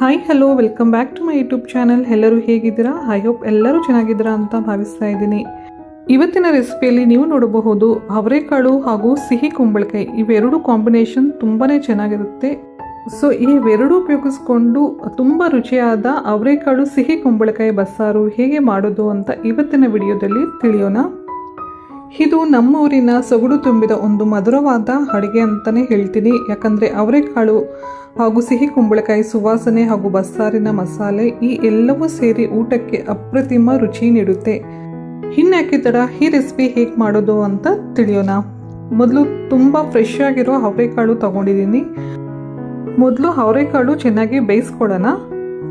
Hi hello welcome back to my YouTube channel ಎಲ್ಲರೂ ಹೇಗಿದ್ದೀರಾ? I hope ಎಲ್ಲರೂ ಚೆನ್ನಾಗಿದ್ದೀರಾ ಅಂತ ಭಾವಿಸ್ತಾ ಇದ್ದೀನಿ. ಇವತ್ತಿನ ರೆಸಿಪಿಯಲ್ಲಿ ನೀವು ನೋಡಬಹುದು ಅವರೆಕಾಳು ಹಾಗೂ ಸಿಹಿ ಕುಂಬಳಕಾಯಿ. ಇವೆರಡು ಕಾಂಬಿನೇಷನ್ ತುಂಬಾ ಚೆನ್ನಾಗಿರುತ್ತೆ. ಸೊ ಇವೆರಡು ಉಪಯೋಗಿಸ್ಕೊಂಡು ತುಂಬ ರುಚಿಯಾದ ಅವರೆಕಾಳು ಸಿಹಿ ಕುಂಬಳಕಾಯಿ ಬಸ್ಸಾರು ಹೇಗೆ ಮಾಡೋದು ಅಂತ ಇವತ್ತಿನ ವಿಡಿಯೋದಲ್ಲಿ ತಿಳಿಯೋಣ. ಇದು ನಮ್ಮ ಊರಿನ ಸೊಗಡು ತುಂಬಿದ ಒಂದು ಮಧುರವಾದ ಅಡುಗೆ ಅಂತಲೇ ಹೇಳ್ತೀನಿ. ಯಾಕಂದರೆ ಅವರೆಕಾಳು ಹಾಗೂ ಸಿಹಿ ಕುಂಬಳಕಾಯಿ ಸುವಾಸನೆ ಹಾಗೂ ಬಸ್ಸಾರಿನ ಮಸಾಲೆ ಈ ಎಲ್ಲವೂ ಸೇರಿ ಊಟಕ್ಕೆ ಅಪ್ರತಿಮ ರುಚಿ ನೀಡುತ್ತೆ. ಇನ್ಯಾಕೆ ತಡ, ಈ ರೆಸಿಪಿ ಹೇಗೆ ಮಾಡೋದು ಅಂತ ತಿಳಿಯೋಣ. ಮೊದಲು ತುಂಬ ಫ್ರೆಶ್ ಆಗಿರೋ ಅವರೆಕಾಳು ತಗೊಂಡಿದ್ದೀನಿ. ಮೊದಲು ಅವರೆಕಾಳು ಚೆನ್ನಾಗಿ ಬೇಯಿಸ್ಕೊಡೋಣ.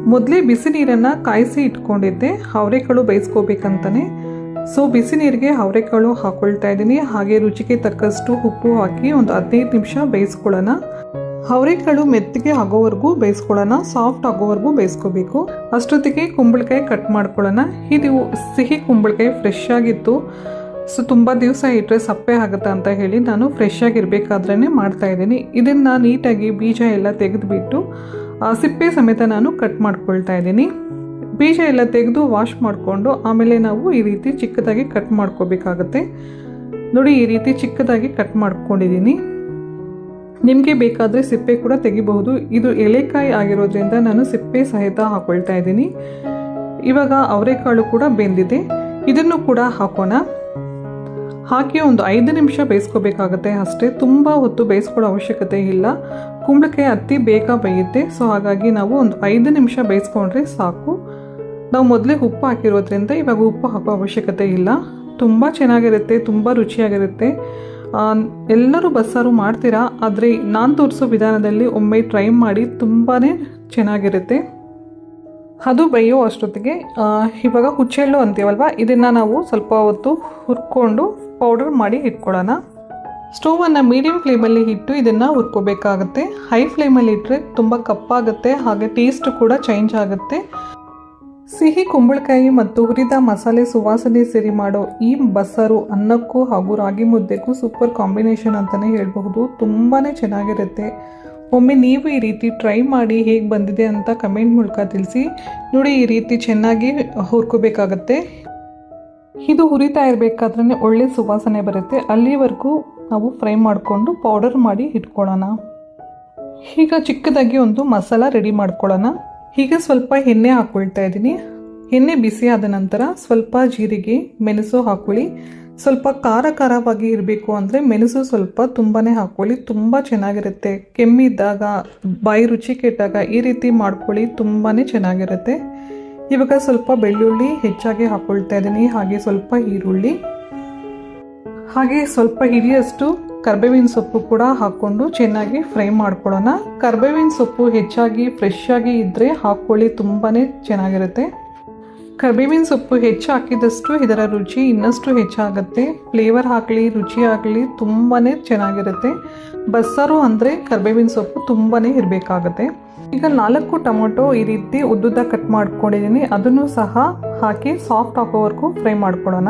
ಮೊದಲೇ ಬಿಸಿ ನೀರನ್ನು ಕಾಯಿಸಿ ಇಟ್ಕೊಂಡಿದ್ದೆ ಅವರೆಕಾಳು ಬೇಯಿಸ್ಕೋಬೇಕಂತಾನೆ. ಸೊ ಬಿಸಿ ನೀರಿಗೆ ಅವರೆಕಾಳು ಹಾಕೊಳ್ತಾ ಇದ್ದೀನಿ. ಹಾಗೆ ರುಚಿಗೆ ತಕ್ಕಷ್ಟು ಉಪ್ಪು ಹಾಕಿ ಒಂದು ಹದಿನೈದು ನಿಮಿಷ ಬೇಯಿಸ್ಕೊಳ್ಳೋಣ. ಅವರೆಕಾಳು ಮೆತ್ತಗೆ ಆಗೋವರೆಗೂ ಬೇಯಿಸ್ಕೊಳ್ಳೋಣ. ಸಾಫ್ಟ್ ಆಗೋವರೆಗೂ ಬೇಯಿಸ್ಕೋಬೇಕು. ಅಷ್ಟೊತ್ತಿಗೆ ಕುಂಬಳಕಾಯಿ ಕಟ್ ಮಾಡ್ಕೊಳ್ಳೋಣ. ಇದು ಸಿಹಿ ಕುಂಬಳಕಾಯಿ ಫ್ರೆಶ್ ಆಗಿತ್ತು. ಸೊ ತುಂಬ ದಿವಸ ಇಟ್ಟರೆ ಸಪ್ಪೆ ಆಗುತ್ತೆ ಅಂತ ಹೇಳಿ ನಾನು ಫ್ರೆಶ್ ಆಗಿರಬೇಕಾದ್ರೇ ಮಾಡ್ತಾ ಇದ್ದೀನಿ. ಇದನ್ನು ನೀಟಾಗಿ ಬೀಜ ಎಲ್ಲ ತೆಗೆದುಬಿಟ್ಟು ಸಿಪ್ಪೆ ಸಮೇತ ನಾನು ಕಟ್ ಮಾಡ್ಕೊಳ್ತಾ ಇದ್ದೀನಿ. ಬೀಜ ಎಲ್ಲ ತೆಗೆದು ವಾಶ್ ಮಾಡಿಕೊಂಡು ಆಮೇಲೆ ನಾವು ಈ ರೀತಿ ಚಿಕ್ಕದಾಗಿ ಕಟ್ ಮಾಡ್ಕೋಬೇಕಾಗತ್ತೆ. ನೋಡಿ, ಈ ರೀತಿ ಚಿಕ್ಕದಾಗಿ ಕಟ್ ಮಾಡ್ಕೊಂಡಿದ್ದೀನಿ. ನಿಮಗೆ ಬೇಕಾದರೆ ಸಿಪ್ಪೆ ಕೂಡ ತೆಗಿಬಹುದು. ಇದು ಎಲೆಕಾಯಿ ಆಗಿರೋದ್ರಿಂದ ನಾನು ಸಿಪ್ಪೆ ಸಹಿತ ಹಾಕೊಳ್ತಾ ಇದ್ದೀನಿ. ಇವಾಗ ಅವರೆಕಾಳು ಕೂಡ ಬೆಂದಿದೆ. ಇದನ್ನು ಕೂಡ ಹಾಕೋಣ. ಹಾಕಿ ಒಂದು ಐದು ನಿಮಿಷ ಬೇಯಿಸ್ಕೋಬೇಕಾಗತ್ತೆ ಅಷ್ಟೇ. ತುಂಬ ಹೊತ್ತು ಬೇಯಿಸ್ಕೊಳ್ಳೋ ಅವಶ್ಯಕತೆ ಇಲ್ಲ. ಕುಂಬಳಕಾಯಿ ಅತಿ ಬೇಗ ಬೇಯುತ್ತೆ. ಸೊ, ಹಾಗಾಗಿ ನಾವು ಒಂದು ಐದು ನಿಮಿಷ ಬೇಯಿಸ್ಕೊಂಡ್ರೆ ಸಾಕು. ನಾವು ಮೊದಲೇ ಉಪ್ಪು ಹಾಕಿರೋದ್ರಿಂದ ಇವಾಗ ಉಪ್ಪು ಹಾಕೋ ಅವಶ್ಯಕತೆ ಇಲ್ಲ. ತುಂಬ ಚೆನ್ನಾಗಿರುತ್ತೆ, ತುಂಬ ರುಚಿಯಾಗಿರುತ್ತೆ. ಎಲ್ಲರೂ ಬಸ್ಸಾರು ಮಾಡ್ತೀರಾ? ಆದರೆ ನಾನು ತೋರಿಸೋ ವಿಧಾನದಲ್ಲಿ ಒಮ್ಮೆ ಟ್ರೈ ಮಾಡಿ ತುಂಬಾ ಚೆನ್ನಾಗಿರುತ್ತೆ. ಅದು ಬೇಯೋ ಅಷ್ಟೊತ್ತಿಗೆ ಇವಾಗ ಹುಚ್ಚೆಳ್ಳು ಅಂತೀವಲ್ವ? ಇದನ್ನು ನಾವು ಸ್ವಲ್ಪ ಹೊತ್ತು ಹುರ್ಕೊಂಡು ಪೌಡರ್ ಮಾಡಿ ಇಟ್ಕೊಳ್ಳೋಣ. ಸ್ಟೋವನ್ನು ಮೀಡಿಯಂ ಫ್ಲೇಮಲ್ಲಿ ಇಟ್ಟು ಇದನ್ನು ಹುರ್ಕೋಬೇಕಾಗುತ್ತೆ. ಹೈ ಫ್ಲೇಮಲ್ಲಿ ಇಟ್ಟರೆ ತುಂಬ ಕಪ್ಪಾಗುತ್ತೆ, ಹಾಗೆ ಟೇಸ್ಟ್ ಕೂಡ ಚೇಂಜ್ ಆಗುತ್ತೆ. ಸಿಹಿ ಕುಂಬಳಕಾಯಿ ಮತ್ತು ಹುರಿದ ಮಸಾಲೆ ಸುವಾಸನೆ ಸೇರಿ ಮಾಡೋ ಈ ಬಸ್ಸಾರು ಅನ್ನಕ್ಕೂ ಹಾಗೂ ರಾಗಿ ಮುದ್ದೆಗೂ ಸೂಪರ್ ಕಾಂಬಿನೇಷನ್ ಅಂತಲೇ ಹೇಳಬಹುದು. ತುಂಬಾ ಚೆನ್ನಾಗಿರುತ್ತೆ. ಒಮ್ಮೆ ನೀವು ಈ ರೀತಿ ಟ್ರೈ ಮಾಡಿ ಹೇಗೆ ಬಂದಿದೆ ಅಂತ ಕಮೆಂಟ್ ಮೂಲಕ ತಿಳಿಸಿ. ನೋಡಿ ಈ ರೀತಿ ಚೆನ್ನಾಗಿ ಹುರ್ಕೋಬೇಕಾಗತ್ತೆ. ಇದು ಹುರಿತಾ ಇರಬೇಕಾದ್ರೆ ಒಳ್ಳೆ ಸುವಾಸನೆ ಬರುತ್ತೆ. ಅಲ್ಲಿವರೆಗೂ ನಾವು ಫ್ರೈ ಮಾಡಿಕೊಂಡು ಪೌಡರ್ ಮಾಡಿ ಇಟ್ಕೊಳ್ಳೋಣ. ಈಗ ಚಿಕ್ಕದಾಗಿ ಒಂದು ಮಸಾಲ ರೆಡಿ ಮಾಡ್ಕೊಳ್ಳೋಣ. ಹೀಗೆ ಸ್ವಲ್ಪ ಎಣ್ಣೆ ಹಾಕ್ಕೊಳ್ತಾ ಇದ್ದೀನಿ. ಎಣ್ಣೆ ಬಿಸಿ ಆದ ನಂತರ ಸ್ವಲ್ಪ ಜೀರಿಗೆ, ಮೆಣಸು ಹಾಕ್ಕೊಳ್ಳಿ ಸ್ವಲ್ಪ ಖಾರ ಖಾರವಾಗಿ ಇರಬೇಕು ಅಂದರೆ ಮೆಣಸು ಸ್ವಲ್ಪ ತುಂಬಾ ಹಾಕ್ಕೊಳ್ಳಿ ತುಂಬ ಚೆನ್ನಾಗಿರುತ್ತೆ. ಕೆಮ್ಮಿದ್ದಾಗ, ಬಾಯಿ ರುಚಿ ಕೆಟ್ಟಾಗ ಈ ರೀತಿ ಮಾಡ್ಕೊಳ್ಳಿ ತುಂಬಾ ಚೆನ್ನಾಗಿರುತ್ತೆ. ಇವಾಗ ಸ್ವಲ್ಪ ಬೆಳ್ಳುಳ್ಳಿ ಹೆಚ್ಚಾಗಿ ಹಾಕ್ಕೊಳ್ತಾ ಇದ್ದೀನಿ. ಹಾಗೆ ಸ್ವಲ್ಪ ಈರುಳ್ಳಿ. ಹಾಗೆ ಸ್ವಲ್ಪ ಹಿಡಿಯಷ್ಟು ಕರ್ಬೇವಿನ ಸೊಪ್ಪು ಕೂಡ ಹಾಕ್ಕೊಂಡು ಚೆನ್ನಾಗಿ ಫ್ರೈ ಮಾಡ್ಕೊಳ್ಳೋಣ. ಕರ್ಬೇವಿನ ಸೊಪ್ಪು ಹೆಚ್ಚಾಗಿ ಫ್ರೆಶ್ ಆಗಿ ಇದ್ದರೆ ಹಾಕ್ಕೊಳ್ಳಿ ತುಂಬಾ ಚೆನ್ನಾಗಿರುತ್ತೆ. ಕರ್ಬೇವಿನ ಸೊಪ್ಪು ಹೆಚ್ಚು ಹಾಕಿದಷ್ಟು ಇದರ ರುಚಿ ಇನ್ನಷ್ಟು ಹೆಚ್ಚಾಗುತ್ತೆ. ಫ್ಲೇವರ್ ಆಗಲಿ ರುಚಿ ಆಗಲಿ ತುಂಬಾ ಚೆನ್ನಾಗಿರುತ್ತೆ. ಬಸ್ಸಾರು ಅಂದರೆ ಕರ್ಬೇವಿನ ಸೊಪ್ಪು ತುಂಬಾ ಇರಬೇಕಾಗುತ್ತೆ. ಈಗ ನಾಲ್ಕು ಟೊಮೊಟೊ ಈ ರೀತಿ ಉದ್ದುದ್ದ ಕಟ್ ಮಾಡ್ಕೊಂಡಿದ್ದೀನಿ. ಅದನ್ನು ಸಹ ಹಾಕಿ ಸಾಫ್ಟ್ ಆಗೋವರೆಗೂ ಫ್ರೈ ಮಾಡ್ಕೊಳ್ಳೋಣ.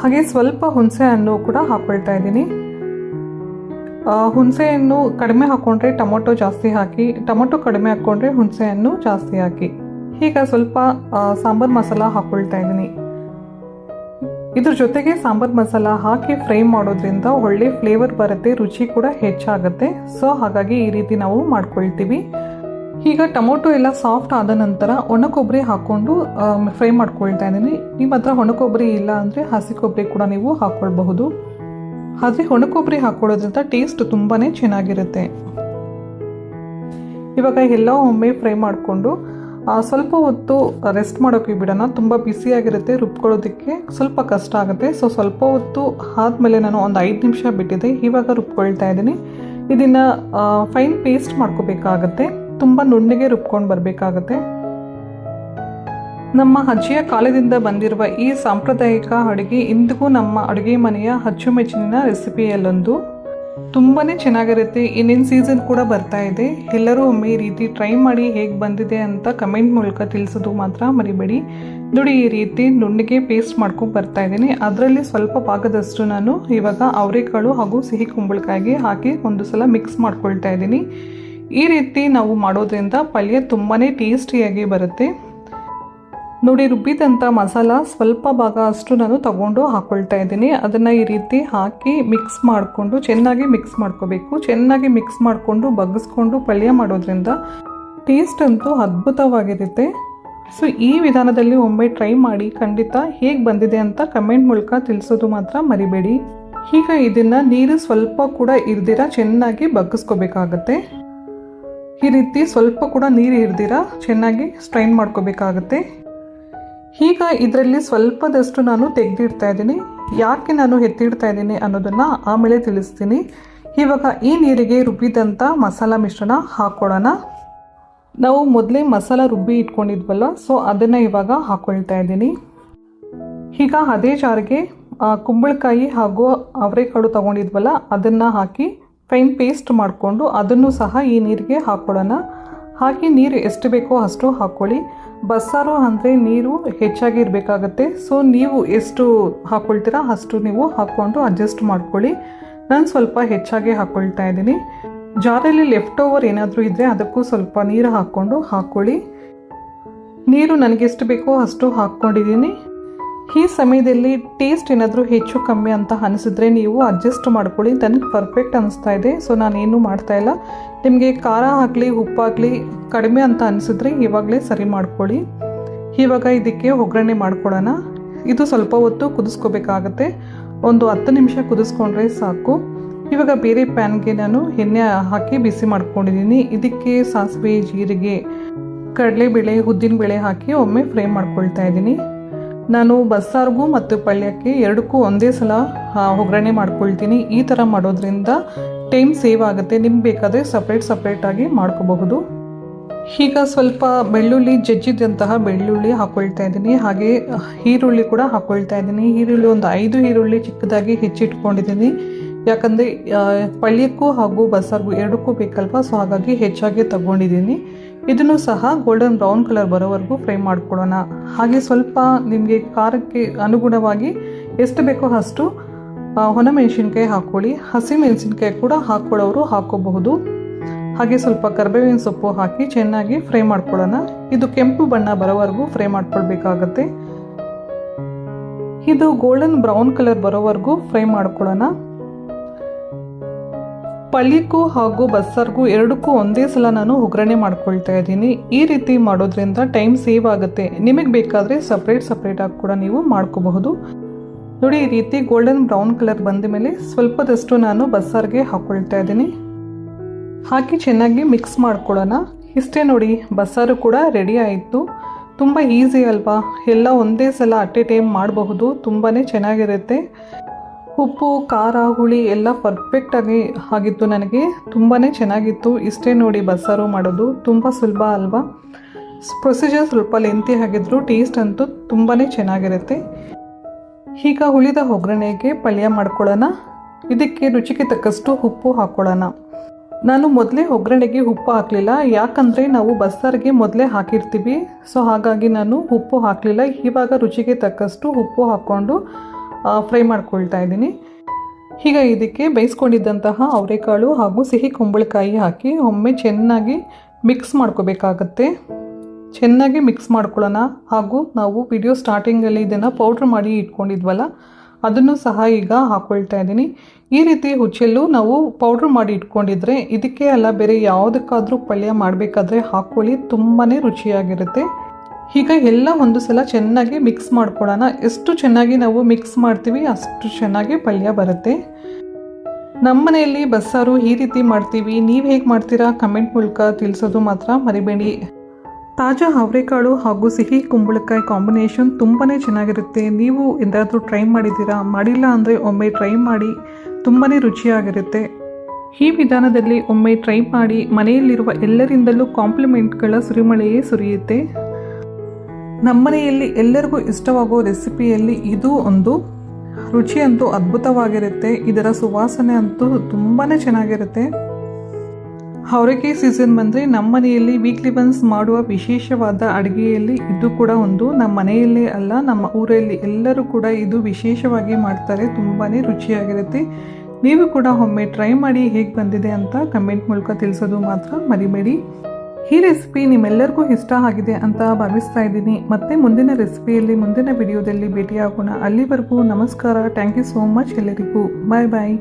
ಹಾಗೆ ಸ್ವಲ್ಪ ಹುಣಸೆ ಹಣ್ಣು ಕೂಡ ಹಾಕ್ಕೊಳ್ತಾ ಇದ್ದೀನಿ. ಹುಣಸೆ ಹಣ್ಣು ಕಡಿಮೆ ಹಾಕ್ಕೊಂಡ್ರೆ ಟೊಮೊಟೊ ಜಾಸ್ತಿ ಹಾಕಿ, ಟೊಮೊಟೊ ಕಡಿಮೆ ಹಾಕ್ಕೊಂಡ್ರೆ ಹುಣಸೆ ಹಣ್ಣು ಜಾಸ್ತಿ ಹಾಕಿ. ಈಗ ಸ್ವಲ್ಪ ಸಾಂಬಾರು ಮಸಾಲ ಹಾಕ್ಕೊಳ್ತಾ ಇದ್ದೀನಿ. ಇದ್ರ ಜೊತೆಗೆ ಸಾಂಬಾರು ಮಸಾಲ ಹಾಕಿ ಫ್ರೈ ಮಾಡೋದ್ರಿಂದ ಒಳ್ಳೆ ಫ್ಲೇವರ್ ಬರುತ್ತೆ, ರುಚಿ ಕೂಡ ಹೆಚ್ಚಾಗುತ್ತೆ. ಸೊ ಹಾಗಾಗಿ ಈ ರೀತಿ ನಾವು ಮಾಡ್ಕೊಳ್ತೀವಿ. ಈಗ ಟೊಮೊಟೊ ಎಲ್ಲ ಸಾಫ್ಟ್ ಆದ ನಂತರ ಒಣ ಕೊಬ್ಬರಿ ಹಾಕ್ಕೊಂಡು ಫ್ರೈ ಮಾಡ್ಕೊಳ್ತಾ ಇದ್ದೀನಿ. ನಿಮ್ಮ ಹತ್ರ ಒಣ ಕೊಬ್ಬರಿ ಇಲ್ಲ ಅಂದರೆ ಹಸಿ ಕೊಬ್ಬರಿ ಕೂಡ ನೀವು ಹಾಕ್ಕೊಳ್ಬಹುದು ಆದರೆ ಒಣ ಕೊಬ್ಬರಿ ಹಾಕ್ಕೊಳ್ಳೋದ್ರಿಂದ ಟೇಸ್ಟ್ ತುಂಬಾ ಚೆನ್ನಾಗಿರುತ್ತೆ. ಇವಾಗ ಎಲ್ಲ ಒಮ್ಮೆ ಫ್ರೈ ಮಾಡಿಕೊಂಡು ಸ್ವಲ್ಪ ಹೊತ್ತು ರೆಸ್ಟ್ ಮಾಡೋಕ್ಕೆ ಬಿಡೋಣ. ತುಂಬ ಬಿಸಿಯಾಗಿರುತ್ತೆ ರುಬ್ಕೊಳ್ಳೋದಕ್ಕೆ ಸ್ವಲ್ಪ ಕಷ್ಟ ಆಗುತ್ತೆ. ಸೊ ಸ್ವಲ್ಪ ಹೊತ್ತು ಆದಮೇಲೆ ನಾನು ಒಂದು ಐದು ನಿಮಿಷ ಬಿಟ್ಟಿದ್ದೆ ಇವಾಗ ರುಬ್ಕೊಳ್ತಾ ಇದ್ದೀನಿ. ಇದನ್ನು ಫೈನ್ ಪೇಸ್ಟ್ ಮಾಡ್ಕೋಬೇಕಾಗತ್ತೆ. ತುಂಬ ನುಣ್ಣಗೆ ರುಬ್ಕೊಂಡು ಬರಬೇಕಾಗತ್ತೆ. ನಮ್ಮ ಅಜ್ಜಿಯ ಕಾಲದಿಂದ ಬಂದಿರುವ ಈ ಸಾಂಪ್ರದಾಯಿಕ ಅಡುಗೆ ಇಂದಿಗೂ ನಮ್ಮ ಅಡುಗೆ ಮನೆಯ ಅಚ್ಚುಮೆಚ್ಚಿನ ರೆಸಿಪಿಯಲ್ಲೊಂದು. ತುಂಬಾ ಚೆನ್ನಾಗಿರುತ್ತೆ, ಇನ್ನೇನು ಸೀಸನ್ ಕೂಡ ಬರ್ತಾ ಇದೆ. ಎಲ್ಲರೂ ಒಮ್ಮೆ ಈ ರೀತಿ ಟ್ರೈ ಮಾಡಿ ಹೇಗೆ ಬಂದಿದೆ ಅಂತ ಕಮೆಂಟ್ ಮೂಲಕ ತಿಳಿಸೋದು ಮಾತ್ರ ಮರಿಬೇಡಿ. ನೋಡಿ, ಈ ರೀತಿ ನುಣ್ಣಗೆ ಪೇಸ್ಟ್ ಮಾಡ್ಕೊಂಡು ಬರ್ತಾ ಇದ್ದೀನಿ. ಅದರಲ್ಲಿ ಸ್ವಲ್ಪ ಭಾಗದಷ್ಟು ನಾನು ಇವಾಗ ಅವರೆಕಾಳು ಹಾಗೂ ಸಿಹಿ ಕುಂಬಳಕಾಯಿಗೆ ಹಾಕಿ ಒಂದು ಸಲ ಮಿಕ್ಸ್ ಮಾಡ್ಕೊಳ್ತಾ ಇದ್ದೀನಿ. ಈ ರೀತಿ ನಾವು ಮಾಡೋದ್ರಿಂದ ಪಲ್ಯ ತುಂಬಾ ಟೇಸ್ಟಿಯಾಗಿ ಬರುತ್ತೆ. ನೋಡಿ ರುಬ್ಬಿದಂಥ ಮಸಾಲ ಸ್ವಲ್ಪ ಭಾಗ ಅಷ್ಟು ನಾನು ತಗೊಂಡು ಹಾಕ್ಕೊಳ್ತಾ ಇದ್ದೀನಿ. ಅದನ್ನು ಈ ರೀತಿ ಹಾಕಿ ಮಿಕ್ಸ್ ಮಾಡಿಕೊಂಡು, ಚೆನ್ನಾಗಿ ಮಿಕ್ಸ್ ಮಾಡ್ಕೋಬೇಕು. ಚೆನ್ನಾಗಿ ಮಿಕ್ಸ್ ಮಾಡಿಕೊಂಡು, ಬಗ್ಗಿಸ್ಕೊಂಡು ಪಲ್ಯ ಮಾಡೋದ್ರಿಂದ ಟೇಸ್ಟ್ ಅಂತೂ ಅದ್ಭುತವಾಗಿರುತ್ತೆ. ಸೊ, ಈ ವಿಧಾನದಲ್ಲಿ ಒಮ್ಮೆ ಟ್ರೈ ಮಾಡಿ ಖಂಡಿತ ಹೇಗೆ ಬಂದಿದೆ ಅಂತ ಕಮೆಂಟ್ ಮೂಲಕ ತಿಳಿಸೋದು ಮಾತ್ರ ಮರಿಬೇಡಿ. ಈಗ ಇದನ್ನು ನೀರು ಸ್ವಲ್ಪ ಕೂಡ ಇರ್ದಿರ ಚೆನ್ನಾಗಿ ಬಗ್ಗಿಸ್ಕೋಬೇಕಾಗತ್ತೆ. ಈ ರೀತಿ ಸ್ವಲ್ಪ ಕೂಡ ನೀರು ಇರ್ದಿರ ಚೆನ್ನಾಗಿ ಸ್ಟ್ರೈನ್ ಮಾಡ್ಕೋಬೇಕಾಗುತ್ತೆ. ಈಗ ಇದರಲ್ಲಿ ಸ್ವಲ್ಪದಷ್ಟು ನಾನು ತೆಗೆದಿಡ್ತಾ ಇದ್ದೀನಿ. ಯಾಕೆ ನಾನು ಎತ್ತಿಡ್ತಾ ಇದ್ದೀನಿ ಅನ್ನೋದನ್ನು ಆಮೇಲೆ ತಿಳಿಸ್ತೀನಿ. ಇವಾಗ ಈ ನೀರಿಗೆ ರುಬ್ಬಿದಂಥ ಮಸಾಲ ಮಿಶ್ರಣ ಹಾಕ್ಕೊಳ್ಳೋಣ ನಾವು ಮೊದಲೇ ಮಸಾಲ ರುಬ್ಬಿ ಇಟ್ಕೊಂಡಿದ್ವಲ್ಲ, ಸೊ ಅದನ್ನು ಇವಾಗ ಹಾಕ್ಕೊಳ್ತಾ ಇದ್ದೀನಿ. ಈಗ ಅದೇ ಜಾರಿಗೆ ಕುಂಬಳಕಾಯಿ ಹಾಗೂ ಅವರೆಕಾಳು ತೊಗೊಂಡಿದ್ವಲ್ಲ, ಅದನ್ನು ಹಾಕಿ ಫೈನ್ ಪೇಸ್ಟ್ ಮಾಡಿಕೊಂಡು ಅದನ್ನು ಸಹ ಈ ನೀರಿಗೆ ಹಾಕ್ಕೊಳ್ಳೋಣ ಹಾಕಿ ನೀರು ಎಷ್ಟು ಬೇಕೋ ಅಷ್ಟು ಹಾಕ್ಕೊಳ್ಳಿ ಬಸ್ಸಾರು ಅಂದರೆ ನೀರು ಹೆಚ್ಚಾಗಿ ಇರಬೇಕಾಗತ್ತೆ. ಸೊ ನೀವು ಎಷ್ಟು ಹಾಕ್ಕೊಳ್ತೀರಾ ಅಷ್ಟು ನೀವು ಹಾಕ್ಕೊಂಡು ಅಡ್ಜಸ್ಟ್ ಮಾಡ್ಕೊಳ್ಳಿ. ನಾನು ಸ್ವಲ್ಪ ಹೆಚ್ಚಾಗಿ ಹಾಕ್ಕೊಳ್ತಾ ಇದ್ದೀನಿ. ಜಾರಲ್ಲಿ ಲೆಫ್ಟ್ ಓವರ್ ಏನಾದರೂ ಇದ್ದರೆ ಅದಕ್ಕೂ ಸ್ವಲ್ಪ ನೀರು ಹಾಕ್ಕೊಂಡು ಹಾಕ್ಕೊಳ್ಳಿ ನೀರು ನನಗೆಷ್ಟು ಬೇಕೋ ಅಷ್ಟು ಹಾಕ್ಕೊಂಡಿದ್ದೀನಿ. ಈ ಸಮಯದಲ್ಲಿ ಟೇಸ್ಟ್ ಏನಾದರೂ ಹೆಚ್ಚು ಕಮ್ಮಿ ಅಂತ ಅನಿಸಿದ್ರೆ ನೀವು ಅಡ್ಜಸ್ಟ್ ಮಾಡ್ಕೊಳ್ಳಿ. ನನಗೆ ಪರ್ಫೆಕ್ಟ್ ಅನಿಸ್ತಾ ಇದೆ. ಸೊ ನಾನೇನು ಮಾಡ್ತಾ ಇಲ್ಲ. ನಿಮಗೆ ಖಾರ ಆಗಲಿ ಉಪ್ಪಾಗಲಿ ಕಡಿಮೆ ಅಂತ ಅನಿಸಿದ್ರೆ ಇವಾಗಲೇ ಸರಿ ಮಾಡ್ಕೊಳ್ಳಿ. ಇವಾಗ ಇದಕ್ಕೆ ಒಗ್ಗರಣೆ ಮಾಡ್ಕೊಳ್ಳೋಣ. ಇದು ಸ್ವಲ್ಪ ಹೊತ್ತು ಕುದಿಸ್ಕೋಬೇಕಾಗತ್ತೆ. ಒಂದು ಹತ್ತು ನಿಮಿಷ ಕುದಿಸ್ಕೊಂಡ್ರೆ ಸಾಕು. ಇವಾಗ ಬೇರೆ ಪ್ಯಾನ್ಗೆ ನಾನು ಎಣ್ಣೆ ಹಾಕಿ ಬಿಸಿ ಮಾಡ್ಕೊಂಡಿದ್ದೀನಿ. ಇದಕ್ಕೆ ಸಾಸಿವೆ, ಜೀರಿಗೆ, ಕಡಲೆಬೇಳೆ, ಉದ್ದಿನಬೇಳೆ ಹಾಕಿ ಒಮ್ಮೆ ಫ್ರೈ ಮಾಡ್ಕೊಳ್ತಾ ಇದ್ದೀನಿ. ನಾನು ಬಸ್ಸಾರಿಗೂ ಮತ್ತು ಪಳ್ಯಕ್ಕೆ ಎರಡಕ್ಕೂ ಒಂದೇ ಸಲ ಒಗ್ಗರಣೆ ಮಾಡ್ಕೊಳ್ತೀನಿ. ಈ ಥರ ಮಾಡೋದ್ರಿಂದ ಟೈಮ್ ಸೇವ್ ಆಗುತ್ತೆ. ನಿಮ್ಗೆ ಬೇಕಾದರೆ ಸಪ್ರೇಟ್ ಸಪ್ರೇಟಾಗಿ ಮಾಡ್ಕೋಬಹುದು. ಈಗ ಸ್ವಲ್ಪ ಬೆಳ್ಳುಳ್ಳಿ, ಜಜ್ಜಿದಂತಹ ಬೆಳ್ಳುಳ್ಳಿ ಹಾಕ್ಕೊಳ್ತಾ ಇದ್ದೀನಿ. ಹಾಗೆ ಈರುಳ್ಳಿ ಕೂಡ ಹಾಕ್ಕೊಳ್ತಾ ಇದ್ದೀನಿ. ಈರುಳ್ಳಿ ಒಂದು ಐದು ಈರುಳ್ಳಿ ಚಿಕ್ಕದಾಗಿ ಹೆಚ್ಚಿಟ್ಕೊಂಡಿದ್ದೀನಿ. ಯಾಕಂದರೆ ಪಲ್ಯಕ್ಕೂ ಹಾಗೂ ಬಸ್ಸಾರಿಗೂ ಎರಡಕ್ಕೂ ಬೇಕಲ್ವ? ಸೊ, ಹಾಗಾಗಿ ಹೆಚ್ಚಾಗಿ ತಗೊಂಡಿದ್ದೀನಿ. ಇದನ್ನು ಸಹ ಗೋಲ್ಡನ್ ಬ್ರೌನ್ ಕಲರ್ ಬರೋವರೆಗೂ ಫ್ರೈ ಮಾಡ್ಕೊಳ್ಳೋಣ. ಹಾಗೆ ಸ್ವಲ್ಪ ನಿಮಗೆ ಖಾರಕ್ಕೆ ಅನುಗುಣವಾಗಿ ಎಷ್ಟು ಬೇಕೋ ಅಷ್ಟು ಹೊಣ ಒಣಮೆಣಸಿನ್ಕಾಯಿ ಹಾಕ್ಕೊಳ್ಳಿ ಹಸಿ ಮೆಣಸಿನ್ಕಾಯಿ ಕೂಡ ಹಾಕ್ಕೊಳ್ಳೋರು ಹಾಕ್ಕೋಬಹುದು ಹಾಗೆ ಸ್ವಲ್ಪ ಕರ್ಬೇವಿನ ಸೊಪ್ಪು ಹಾಕಿ ಚೆನ್ನಾಗಿ ಫ್ರೈ ಮಾಡ್ಕೊಳ್ಳೋಣ. ಇದು ಕೆಂಪು ಬಣ್ಣ ಬರೋವರೆಗೂ ಫ್ರೈ ಮಾಡ್ಕೊಳ್ಬೇಕಾಗತ್ತೆ. ಇದು ಗೋಲ್ಡನ್ ಬ್ರೌನ್ ಕಲರ್ ಬರೋವರೆಗೂ ಫ್ರೈ ಮಾಡ್ಕೊಳ್ಳೋಣ. ಪಲ್ಯಕ್ಕೂ ಹಾಗೂ ಬಸ್ಸಾರ್ಗೂ ಎರಡಕ್ಕೂ ಒಂದೇ ಸಲ ನಾನು ಒಗ್ಗರಣೆ ಮಾಡ್ಕೊಳ್ತಾ ಇದ್ದೀನಿ. ಈ ರೀತಿ ಮಾಡೋದ್ರಿಂದ ಟೈಮ್ ಸೇವ್ ಆಗುತ್ತೆ. ನಿಮಗೆ ಬೇಕಾದರೆ ಸಪ್ರೇಟ್ ಸಪ್ರೇಟಾಗಿ ಕೂಡ ನೀವು ಮಾಡ್ಕೋಬಹುದು. ನೋಡಿ, ಈ ರೀತಿ ಗೋಲ್ಡನ್ ಬ್ರೌನ್ ಕಲರ್ ಬಂದ ಮೇಲೆ ಸ್ವಲ್ಪದಷ್ಟು ನಾನು ಬಸ್ಸಾರ್ಗೆ ಹಾಕ್ಕೊಳ್ತಾ ಇದ್ದೀನಿ. ಹಾಕಿ ಚೆನ್ನಾಗಿ ಮಿಕ್ಸ್ ಮಾಡ್ಕೊಳ್ಳೋಣ. ಇಷ್ಟೇ ನೋಡಿ, ಬಸ್ಸಾರು ಕೂಡ ರೆಡಿ ಆಯಿತು. ತುಂಬ ಈಸಿ ಅಲ್ವಾ? ಎಲ್ಲ ಒಂದೇ ಸಲ ಅಟ್ ಎ ಟೈಮ್ ಮಾಡಬಹುದು. ತುಂಬಾ ಚೆನ್ನಾಗಿರುತ್ತೆ. ಉಪ್ಪು, ಖಾರ, ಹುಳಿ ಎಲ್ಲ ಪರ್ಫೆಕ್ಟಾಗಿ ಆಗಿತ್ತು ನನಗೆ. ತುಂಬಾ ಚೆನ್ನಾಗಿತ್ತು. ಇಷ್ಟೇ ನೋಡಿ ಬಸ್ಸಾರು ಮಾಡೋದು ತುಂಬ ಸುಲಭ ಅಲ್ವಾ? ಪ್ರೊಸೀಜರ್ ಸ್ವಲ್ಪ ಲೆಂತಿ ಆಗಿದ್ರು ಟೇಸ್ಟ್ ಅಂತೂ ತುಂಬಾ ಚೆನ್ನಾಗಿರುತ್ತೆ. ಈಗ ಉಳಿದ ಒಗ್ಗರಣೆಗೆ ಪಲ್ಯ ಮಾಡ್ಕೊಳ್ಳೋಣ. ಇದಕ್ಕೆ ರುಚಿಗೆ ತಕ್ಕಷ್ಟು ಉಪ್ಪು ಹಾಕ್ಕೊಳ್ಳೋಣ ನಾನು ಮೊದಲೇ ಒಗ್ಗರಣೆಗೆ ಉಪ್ಪು ಹಾಕಲಿಲ್ಲ. ಯಾಕಂದರೆ ನಾವು ಬಸ್ಸಾರಿಗೆ ಮೊದಲೇ ಹಾಕಿರ್ತೀವಿ. ಸೊ ಹಾಗಾಗಿ ನಾನು ಉಪ್ಪು ಹಾಕಲಿಲ್ಲ. ಇವಾಗ ರುಚಿಗೆ ತಕ್ಕಷ್ಟು ಉಪ್ಪು ಹಾಕ್ಕೊಂಡು ಫ್ರೈ ಮಾಡ್ಕೊಳ್ತಾ ಇದ್ದೀನಿ. ಈಗ ಇದಕ್ಕೆ ಬೇಯಿಸ್ಕೊಂಡಿದ್ದಂತಹ ಅವರೆಕಾಳು ಹಾಗೂ ಸಿಹಿ ಕುಂಬಳಕಾಯಿ ಹಾಕಿ ಒಮ್ಮೆ ಚೆನ್ನಾಗಿ ಮಿಕ್ಸ್ ಮಾಡ್ಕೋಬೇಕಾಗತ್ತೆ. ಚೆನ್ನಾಗಿ ಮಿಕ್ಸ್ ಮಾಡ್ಕೊಳ್ಳೋಣ. ಹಾಗೂ ನಾವು ವಿಡಿಯೋ ಸ್ಟಾರ್ಟಿಂಗಲ್ಲಿ ಇದನ್ನು ಪೌಡ್ರ್ ಮಾಡಿ ಇಟ್ಕೊಂಡಿದ್ವಲ್ಲ, ಅದನ್ನು ಸಹ ಈಗ ಹಾಕ್ಕೊಳ್ತಾ ಇದ್ದೀನಿ. ಈ ರೀತಿ ಹುಚ್ಚೆಲ್ಲು ನಾವು ಪೌಡ್ರ್ ಮಾಡಿ ಇಟ್ಕೊಂಡಿದ್ರೆ, ಇದಕ್ಕೆ ಅಲ್ಲ, ಬೇರೆ ಯಾವುದಕ್ಕಾದರೂ ಪಲ್ಯ ಮಾಡಬೇಕಾದ್ರೆ ಹಾಕ್ಕೊಳ್ಳಿ ತುಂಬಾ ರುಚಿಯಾಗಿರುತ್ತೆ. ಈಗ ಎಲ್ಲ ಒಂದು ಸಲ ಚೆನ್ನಾಗಿ ಮಿಕ್ಸ್ ಮಾಡ್ಕೊಳ್ಳೋಣ ಎಷ್ಟು ಚೆನ್ನಾಗಿ ನಾವು ಮಿಕ್ಸ್ ಮಾಡ್ತೀವಿ, ಅಷ್ಟು ಚೆನ್ನಾಗಿ ಪಲ್ಯ ಬರುತ್ತೆ. ನಮ್ಮ ಮನೆಯಲ್ಲಿ ಬಸ್ಸಾರು ಈ ರೀತಿ ಮಾಡ್ತೀವಿ. ನೀವು ಹೇಗೆ ಮಾಡ್ತೀರಾ? ಕಮೆಂಟ್ ಮೂಲಕ ತಿಳಿಸೋದು ಮಾತ್ರ ಮರಿಬೇಡಿ. ತಾಜಾ ಅವರೆಕಾಳು ಹಾಗೂ ಸಿಹಿ ಕುಂಬಳಕಾಯಿ ಕಾಂಬಿನೇಷನ್ ತುಂಬಾ ಚೆನ್ನಾಗಿರುತ್ತೆ. ನೀವು ಎಂದಾದರೂ ಟ್ರೈ ಮಾಡಿದ್ದೀರಾ? ಮಾಡಿಲ್ಲ ಅಂದರೆ ಒಮ್ಮೆ ಟ್ರೈ ಮಾಡಿ ತುಂಬಾ ರುಚಿಯಾಗಿರುತ್ತೆ. ಈ ವಿಧಾನದಲ್ಲಿ ಒಮ್ಮೆ ಟ್ರೈ ಮಾಡಿ ಮನೆಯಲ್ಲಿರುವ ಎಲ್ಲರಿಂದಲೂ ಕಾಂಪ್ಲಿಮೆಂಟ್ಗಳ ಸುರಿಮಳೆಯೇ ಸುರಿಯುತ್ತೆ. ನಮ್ಮನೆಯಲ್ಲಿ ಎಲ್ಲರಿಗೂ ಇಷ್ಟವಾಗುವ ರೆಸಿಪಿಯಲ್ಲಿ ಇದು ಒಂದು. ರುಚಿ ಅಂತೂ ಅದ್ಭುತವಾಗಿರುತ್ತೆ. ಇದರ ಸುವಾಸನೆ ಅಂತೂ ತುಂಬಾ ಚೆನ್ನಾಗಿರುತ್ತೆ. ಅವರೆಕಾಯಿ ಸೀಸನ್ ಬಂದರೆ ನಮ್ಮ ಮನೆಯಲ್ಲಿ ವೀಕ್ಲಿ ಒನ್ಸ್ ಮಾಡುವ ವಿಶೇಷವಾದ ಅಡುಗೆಯಲ್ಲಿ ಇದು ಕೂಡ ಒಂದು. ನಮ್ಮ ಮನೆಯಲ್ಲೇ ಅಲ್ಲ, ನಮ್ಮ ಊರಲ್ಲಿ ಎಲ್ಲರೂ ಕೂಡ ಇದು ವಿಶೇಷವಾಗಿ ಮಾಡ್ತಾರೆ. ತುಂಬಾ ರುಚಿಯಾಗಿರುತ್ತೆ. ನೀವು ಕೂಡ ಒಮ್ಮೆ ಟ್ರೈ ಮಾಡಿ ಹೇಗೆ ಬಂದಿದೆ ಅಂತ ಕಮೆಂಟ್ ಮೂಲಕ ತಿಳಿಸೋದು ಮಾತ್ರ ಮರಿಬೇಡಿ. ಈ ರೆಸಿಪಿ ನಿಮ್ಮೆಲ್ಲರಿಗೂ ಇಷ್ಟ ಆಗಿದೆ ಅಂತ ಭಾವಿಸ್ತಾ ಇದ್ದೀನಿ. ಮತ್ತೆ ಮುಂದಿನ ರೆಸಿಪಿಯಲ್ಲಿ, ಮುಂದಿನ ವಿಡಿಯೋದಲ್ಲಿ ಭೇಟಿಯಾಗೋಣ. ಅಲ್ಲಿವರೆಗೂ ನಮಸ್ಕಾರ. ಥ್ಯಾಂಕ್ ಯು ಸೋ ಮಚ್ ಎಲ್ಲರಿಗೂ. ಬಾಯ್ ಬಾಯ್